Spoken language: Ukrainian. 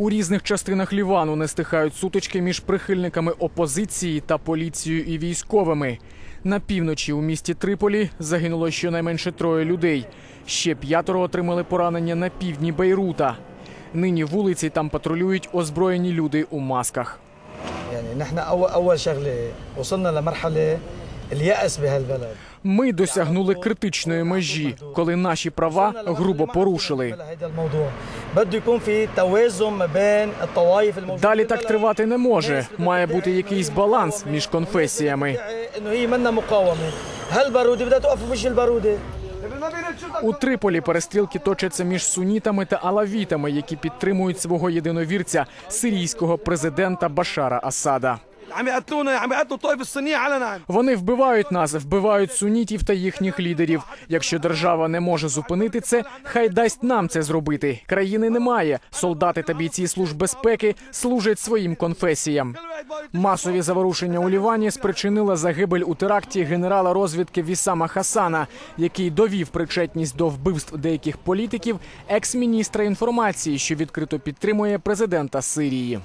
У різних частинах Лівану не стихають сутички між прихильниками опозиції та поліцією і військовими. На півночі у місті Триполі загинуло щонайменше троє людей. Ще п'ятеро отримали поранення на півдні Бейрута. Нині вулиці там патрулюють озброєні люди у масках. Ми досягнули критичної межі, коли наші права грубо порушили. Далі так тривати не може. Має бути якийсь баланс між конфесіями. У Триполі перестрілки точаться між сунітами та алавітами, які підтримують свого єдиновірця сирійського президента Башара Асада. Вони вбивають нас, вбивають сунітів та їхніх лідерів. Якщо держава не може зупинити це, хай дасть нам це зробити. Країни немає. Солдати та бійці служб безпеки служать своїм конфесіям. Масові заворушення у Лівані спричинила загибель у теракті генерала розвідки Вісама Хасана, який довів причетність до вбивств деяких політиків екс-міністра інформації, що відкрито підтримує президента Сирії.